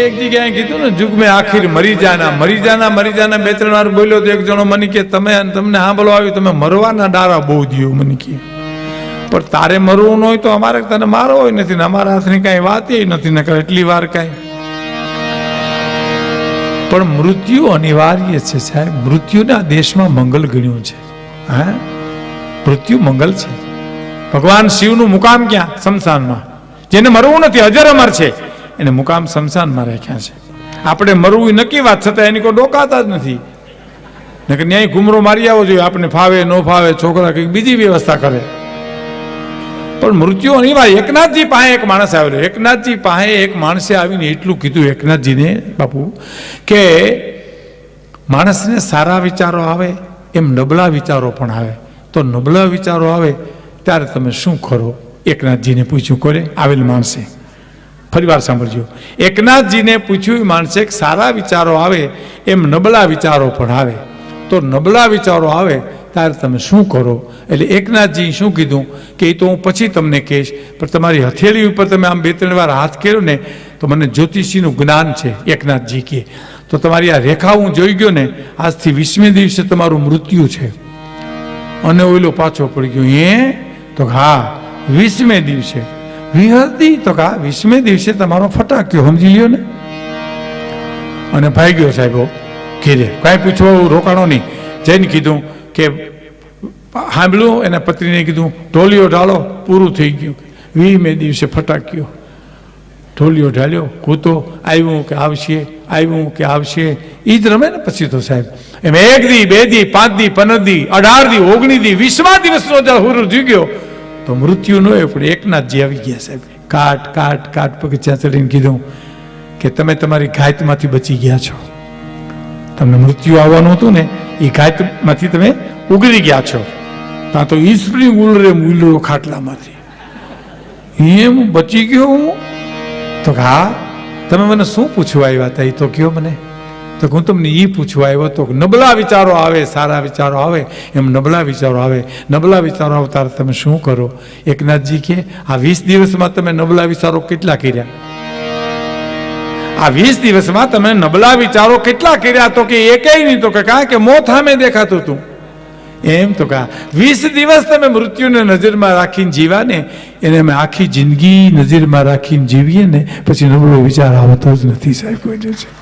એક જગ્યાએ કીધું ને જુગ મેં આખીર મરી જાના મરી જાના મરી જાના. બે, ત્રણ વાર બોલ્યો તો એક જણો મને કે, તમે તમને સાંભળવા આવ્યું, તમે મરવાના ડારા બહુ દિયો મને કે, પણ તારે મરવું ન હોય તો અમારે તને મારો નથી ને, અમારા હાથની કાંઈ વાત નથી ને એટલી વાર કાંઈ. પણ મૃત્યુ અનિવાર્ય છે સાહેબ. મૃત્યુને દેશમાં મંગલ ગણ્યું છે. હા? મૃત્યુ મંગલ છે. ભગવાન શિવનું મુકામ ક્યાં? શમશાનમાં. જેને મરવું નથી અજર અમર છે. એને મુકામ શમશાનમાં રાખ્યા છે. આપણે મરવું નક્કી વાત, છતાં એની કોઈ ડોકાતા જ નથી. નકર ન્યાય ઘુમરો મારી આવવો જોઈએ આપણે ફાવે, ન ફાવે, છોકરા કંઈક બીજી વ્યવસ્થા કરે. પણ મૃત્યુ અનિવાર્ય એકનાથજી પાસે એક માણસ આવેલો એકનાથજી પાસે એક માણસે આવીને એટલું કીધું, એકનાથજીને, બાપુ, કે માણસને સારા વિચારો આવે, એમ નબળા વિચારો પણ આવે. તો નબળા વિચારો આવે, ત્યારે તમે શું કરો? એકનાથજીને પૂછ્યું કરે આવેલ માણસે. ફરીવાર સાંભળજો. એકનાથજીને પૂછ્યું માણસે સારા વિચારો આવે, એમ નબળા વિચારો પણ આવે. તો નબળા વિચારો આવે, ત્યારે તમે શું કરો? એટલે એકનાથજી શું કીધું? કે એ તો હું પછી તમને કહીશ, પણ તમારી હથેળી ઉપર તમે આમ બે ત્રણ વાર હાથ કર્યો ને, તો મને જ્યોતિષીનું જ્ઞાન છે. એકનાથજી કે, તો તમારી આ રેખા હું જોઈ ગયો ને, આજથી વીસમી દિવસે તમારું મૃત્યુ છે. અને ઓઈલો પાછો પડી ગયો એ તો હા, વીસમે દિવસે. વિહરતી તો કા, વીસમે દિવસે તમારો ફટાક્યો સમજી લ્યો ને? અને ભાઈ ગયો સાહેબો ઘેરે. કાંઈ પૂછવા રોકાણો નહીં. જઈને કીધું કે સાંભળ્યું એના પત્નીને કીધું, ઢોલિયો ઢાળો, પૂરું થઈ ગયું. વીસમે દિવસે ફટાક્યો ઢોલિયો ઢાલ્યો કૂતો, આવ્યું કે આવશે, આવ્યું કે આવશે. એ જ રમે ને પછી તો સાહેબ. એમ એક દી, બે દી, પાંચ દી, પંદર દી, અઢાર દી, ઓગણીસ દી, વીસમા દિવસનો જ્યારે હુર ગયો. તો મૃત્યુ ન હોય, પણ એકનાથજી આવી ગયા સાહેબ. કાટ કાટ કાટ પગથિયા ચડીને કીધું કે તમે તમારી ઘાતમાંથી બચી ગયા છો. તમને મૃત્યુ આવવાનું હતું ને, એ ઘાતમાંથી તમે ઉગરી ગયા છો. ત્યાં તો ઈ સ્પ્રિંગ ઉલરે ઉલરો ખાટલામાંથી. એમ બચી ગયો હું. તો હા, તમે મને શું પૂછવા આવ્યા હતા? એ તો કયો મને. તો હું તમને એ પૂછવા આવ્યો તો નબળા વિચારો આવે, સારા વિચારો આવે, એમ નબળા વિચારો આવે. નબળા વિચારો આવતા તમે શું કરો? એકનાથજી કે, આ વીસ દિવસમાં તમે નબળા વિચારો કેટલા કર્યા? આ વીસ દિવસમાં તમે નબળા વિચારો કેટલા કર્યા? તો કે એકેય નહીં. તો કે, કાં કે મોત સામે દેખાતું હતું એમ તો કા, વીસ દિવસ તમે મૃત્યુને નજરમાં રાખીને જીવા ને, એને અમે આખી જિંદગી નજરમાં રાખીને જીવીએ ને, પછી નબળો વિચાર આવતો જ નથી સાહેબ, કોઈ છે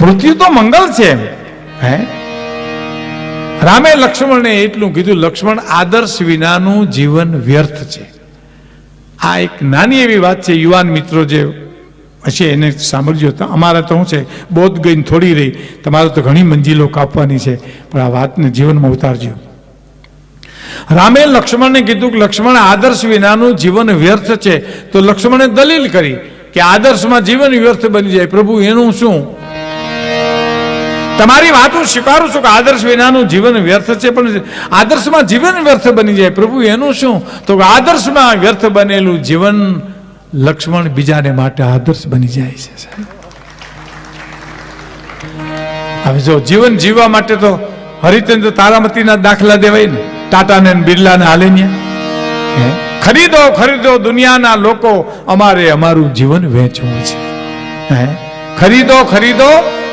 મૃત્યુ તો મંગલ છે. હે? રામે લક્ષ્મણને એટલું કીધું, લક્ષ્મણ, આદર્શ વિનાનું જીવન વ્યર્થ છે. આ એક નાની એવી વાત છે, યુવાન મિત્રો જે હશે એને સાંભળજો. તો અમારે તો શું છે, બોધ ગઈને થોડી રહી. તમારે તો ઘણી મંજિલો કાપવાની છે, પણ આ વાતને જીવનમાં ઉતારજો. રામે લક્ષ્મણને કીધું કે, લક્ષ્મણ, આદર્શ વિનાનું જીવન વ્યર્થ છે. તો લક્ષ્મણે દલીલ કરી કે આદર્શમાં જીવન વ્યર્થ બની જાય. પ્રભુ, એનું શું? તમારી વાત હું સ્વીકારું છું કે આદર્શ વિનાનું જીવન વ્યર્થ છે, પણ આદર્શમાં જીવન વ્યર્થ બની જાય. પ્રભુ, એનું શું? તો આદર્શમાં વ્યર્થ બનેલું જીવન લક્ષ્મણ બીજાને માટે આદર્શ બની જાય છે હવે જો જીવન જીવવા માટે તો હરિચંદ્ર તારામતીના દાખલા દેવાય ને, ટાટાને બિરલાને હાલે ન્યા. હે? ખરીદો ખરીદો, દુનિયાના લોકો અમારે અમારું જીવન વેચવું છે. હે? ખરીદો ખરીદો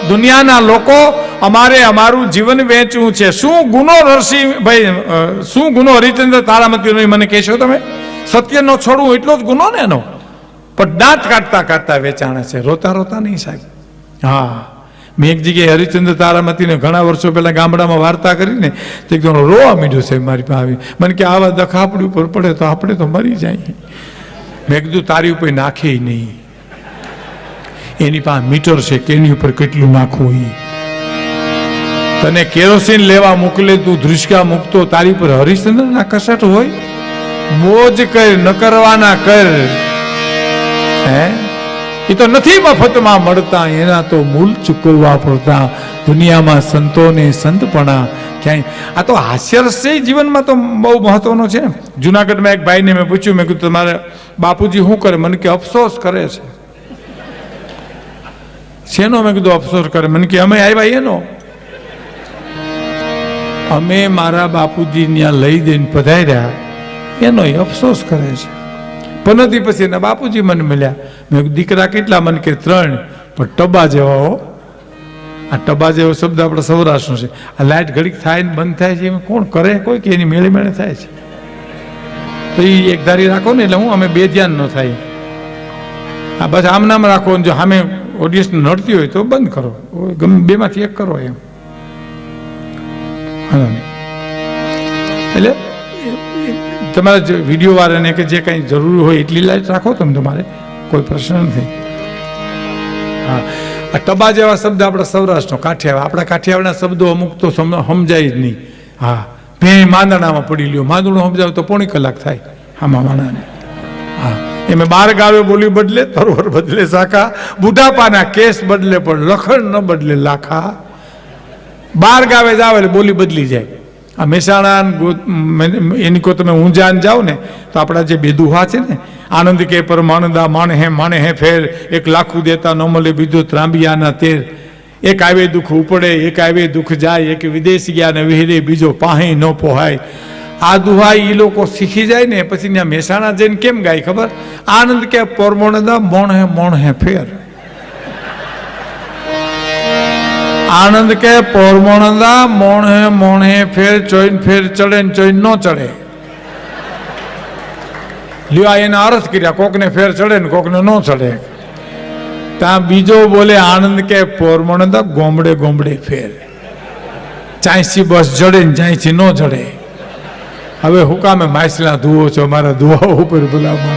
દુનિયાના લોકો અમારે અમારું જીવન વેચવું છે. શું ગુનો નરસિંહ ભાઈ શું ગુનો હરિચંદ્ર તારામતીનો મને કહેશો તમે? સત્યનો છોડવું એટલો જ ગુનો ને એનો. પણ દાંત કાઢતા કાઢતા વેચાણે છે. રોતા રોતા નહીં સાહેબ. હા. મેં એક જગ્યાએ હરિચંદ્ર તારામતીને ઘણા વર્ષો પહેલા ગામડામાં વાર્તા કરીને તો એકદમ રોવા મીઠું સાહેબ મારી પાસે. આવી મને કે આવા દખાપડી ઉપર પડે તો આપણે તો મરી જાય. મેં કીધું, તારી ઉપર નાખે નહીં. એની પાસે મીટર છે કે એની ઉપર કેટલું નાખવું એ તને કેરોસીન લેવા મોકલે, તું ધ્રુસકા મૂકતો, તારી પર હરિશ્ચંદ્ર ના કસટ હોય? મોજ કર, ન કરવાના કર. હે? એ તો નથી મફતમાં મળતા, એના તો મૂલ ચૂકવવા પડતા. દુનિયામાં સંતોને સંતપણા ક્યાંય આ તો હાસ્યરસ્ય જીવનમાં તો બહુ મહત્વનો છે. જુનાગઢમાં એક ભાઈને મેં પૂછ્યું, મેં કીધું, તમારે બાપુજી શું કરે? મને કે, અફસોસ કરે છે. શેનો મેં કીધું, અફસોસ કરે. મને કે, અમે આવ્યા એનો. અમે મારા બાપુજી ત્યાં લઈ દઈને પધાર્યા. એનો અફસોસ કરે છે. પનોતી પછી એના બાપુજી મને મળ્યા. મેં દીકરા કેટલા? મને કે, ત્રણ. પણ ટબા જેવા હો. આ ટબા જેવો શબ્દ આપણે સૌરાષ્ટ્રનો છે. આ લાઇટ ઘડીક થાય ને બંધ થાય છે, એમાં કોણ કરે? કોઈ કે એની મેળે મેળે થાય છે. તો એ એક ધારી રાખો ને, એટલે હું, અમે બે ધ્યાન ન થાય. આ બસ આમ નામ રાખો ને જો સામે ઓડિયન્સ નડતી હોય તો બંધ કરો. ગમે બેમાંથી એક કરો એમ. એટલે, તમારા જે વીડિયો વાળાને કે જે કંઈ જરૂરી હોય એટલી લાઈટ રાખો તમે તમારે. કોઈ પ્રશ્ન નથી. હા. આ ટબા જેવા શબ્દ આપણા સૌરાષ્ટ્રનો, કાઠિયાવાડ. આપણા કાઠિયાવાડના શબ્દો અમુક તો સમ- સમજાય જ નહીં. હા. ભે માંદણામાં પડી લ્યો. માંદણું સમજાવ તો પોણી કલાક થાય. આમાં માણાને હા. એમે બાર ગાવે બોલી બદલે, તરવર બદલે શાખા બુઢાપાના કેસ બદલે પણ લખણ ન બદલે લાખા. બાર ગાવે જાવ એટલે બોલી બદલી જાય. આ મહેસાણા એની કો તમે ઊંઝાન જાઓ ને, તો આપણા જે બેદુહા છે ને, આનંદ કે પરમાનંદા માણ હે, માણે હે ફેર, એક લાખું દેતા ન મળે બીજું ત્રાંબિયાના તેર. એક આવે દુઃખ ઉપડે, એક આવે દુઃખ જાય, એક વિદેશ ગયા ને વિહરે, બીજો પાહી ન પોહાય. આ દુહા એ લોકો શીખી જાય ને, પછી ત્યાં મહેસાણા જઈને કેમ ગાય ખબર? આનંદ કે પરમાનંદા, મોણ હે મોણ હે ફેર. આનંદ કે પોરમોણદા મોણ હે મોણ હે ફેર, ચોઈન ફેર ચડે ને ચોઈન ન ચડે. લ્યો એના અર્થ કર્યા, કોકને ફેર ચડે ને કોકને ન ચડે. ત્યાં બીજો બોલે, આનંદ કે પોરમણદા ગોમડે ગોમડે ફેર. ચાંસી બસ જડે ને ચાંસી ન જડે. હવે હું કામે માછલા ધુવો છો, મારા ધુવાઓ ઉપર ભલામણ.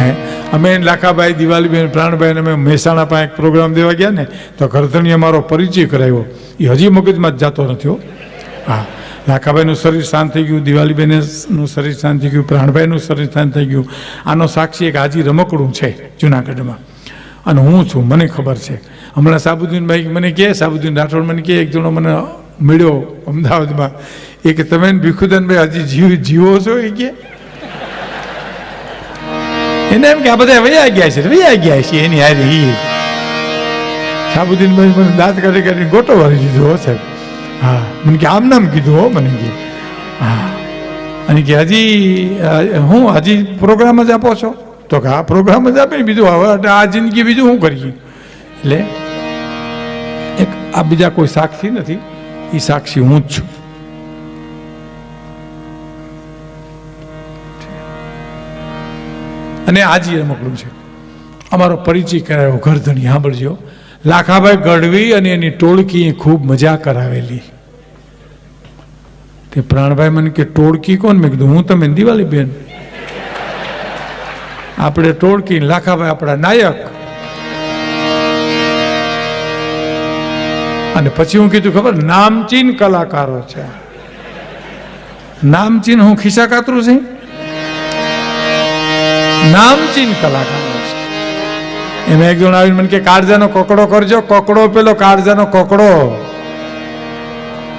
હે? અમે લાખાભાઈ, દિવાલીબેન પ્રાણભાઈને અમે મહેસાણા પાસે એક પ્રોગ્રામ દેવા ગયા ને, તો ગરધણીએ મારો પરિચય કરાવ્યો. એ હજી મગજમાં જ જતો નથી હો. હા. લાખાભાઈનું શરીર શાંત થઈ ગયું, દિવાલીબેનનું શરીર શાંત થઈ ગયું, પ્રાણભાઈનું શરીર શાંત થઈ ગયું. આનો સાક્ષી એક હાજી રમકડું છે જુનાગઢમાં. અને હું છું, મને ખબર છે. હમણાં સાબુદ્દીનભાઈ મને કહે, સાબુદ્દીન રાઠોડ મને કહે, એક જણો મને મળ્યો અમદાવાદમાં. એ કે તમે ભીખુદનભાઈ હજી જીવ, જીવો છો એ કે? એને એમ કે આ બધા વૈયા ગયા છે, વૈયા ગયા છે, એની હારી ઈ સાબુદ્દીનભાઈ મને દાંત કરી કાઢીને ગોટો વાળી દીધો હો સાહેબ. હા, મને કે આમ નામ કીધું હો, મને કે. હા. અને કે હજી હું હજી પ્રોગ્રામ જ આપો છો? તો કે આ પ્રોગ્રામ જ આપે ને બીજું હવે આ જિંદગી બીજું શું કરીએ એટલે એક આ બીજા કોઈ સાક્ષી નથી એ સાક્ષી હું જ છું. અને આજે મોકલું છે. અમારો પરિચય કરાયો ગરધણી સાંભળજો. લાખાભાઈ ગઢવી અને એની ટોળકીએ ખૂબ મજા કરાવેલી. તે પ્રાણભાઈ મને કે, ટોળકી કોણ? મેં કીધું, હું તમે દિવાળી બેન. આપણે ટોળકી લાખાભાઈ આપણા નાયક. અને પછી હું કીધું, ખબર, નામચીન કલાકારો છે. નામચીન હું ખિસ્સા કાતરું છે? નામચીન કલાકારો છે. એમાં એક જણ આવીને મને કે કાળજાનો કોકડો કરજો, કોકડો પેલો કાળજાનો કોકડો.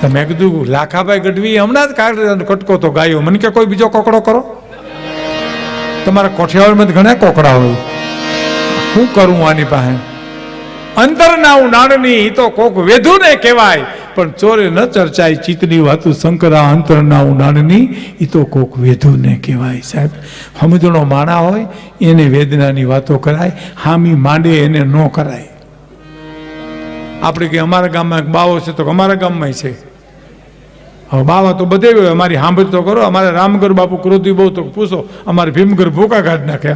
તો મેં કીધું, લાખાભાઈ ગઢવી, હમણાં જ કાળજાનો કટકો તો ગાયો. મને કે, કોઈ બીજો કોકડો કરો? તમારા કોઠિયાવાડમાં ઘણા કોકડા હોય. શું કરું આની પાસે? અંતર અંતરના નાણની ઈ તો કોક વેધુ ને કહેવાય. પણ ચોરે ન ચર્ચાય, ચિત્તની વાતું શંકરા અંતરના નાણની એ તો કોક વેધુને કહેવાય સાહેબ. સમજણો માણા હોય, એને વેદનાની વાતો કરાય, હામી માંડે એને ન કરાય. આપણે કે અમારા ગામમાં બાવો છે, તો અમારા ગામમાં છે. હવે બાવા તો બધે અમારી સાંભળ તો કરો, અમારે રામગર બાપુ ક્રોધી બહુ, તો પૂછો, અમારે ભીમગર ભૂકા કાઢ નાખે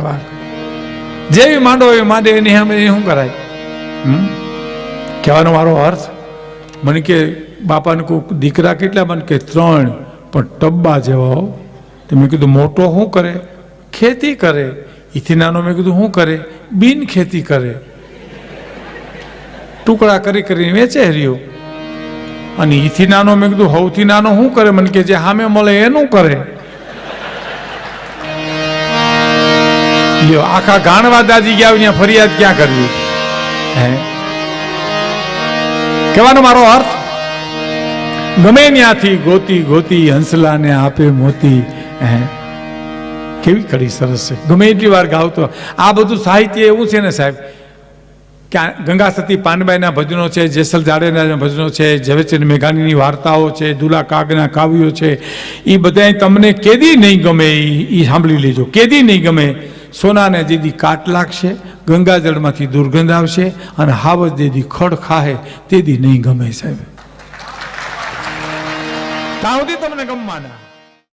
જેવી માંડો હોય માંડે, એની સામે એ શું કરાય? કહેવાનો મારો અર્થ? મને કે, બાપાને કોઈ દીકરા કેટલા? મને કે ત્રણ. પણ ટબ્બા જેવા તો મેં કીધું, મોટો શું કરે? ખેતી કરે. એથી નાનો મેં કીધું શું કરે? બિન ખેતી કરે. ટુકડા કરી કરીને વેચે રહ્યો. અને એથી નાનો મેં કીધું સૌથી નાનો શું કરે? મને કે, જે સામે મળે એનું કરે. લ્યો, આખા ગાણવા દાદી ગયા ફરિયાદ ક્યાં કરવી? હે? કહેવાનો મારો અર્થ? ગમે ત્યાંથી ગોતી ગોતી હંસલાને આપે મોતી. હે? કેવી કડી સરસ છે. ગમે એટલી વાર ગાવતો. આ બધું સાહિત્ય એવું છે ને સાહેબ, કે ગંગા સતી પાનબાઈના ભજનો છે, જેસલ જાડેજાના ભજનો છે, ઝવેરચંદ મેઘાણીની વાર્તાઓ છે, દુલા કાગના કાવ્યો છે. એ બધા તમને કેદી નહીં ગમે એ સાંભળી લેજો. કેદી નહીં ગમે. સોનાને જેદી કાટ લાગશે, ગંગાજળમાંથી દુર્ગંધ આવશે અને હાવજ જેદી ખડ ખાહે તેદી નહીં ગમે સાહેબ. ત્યાં તમને ગમવાના?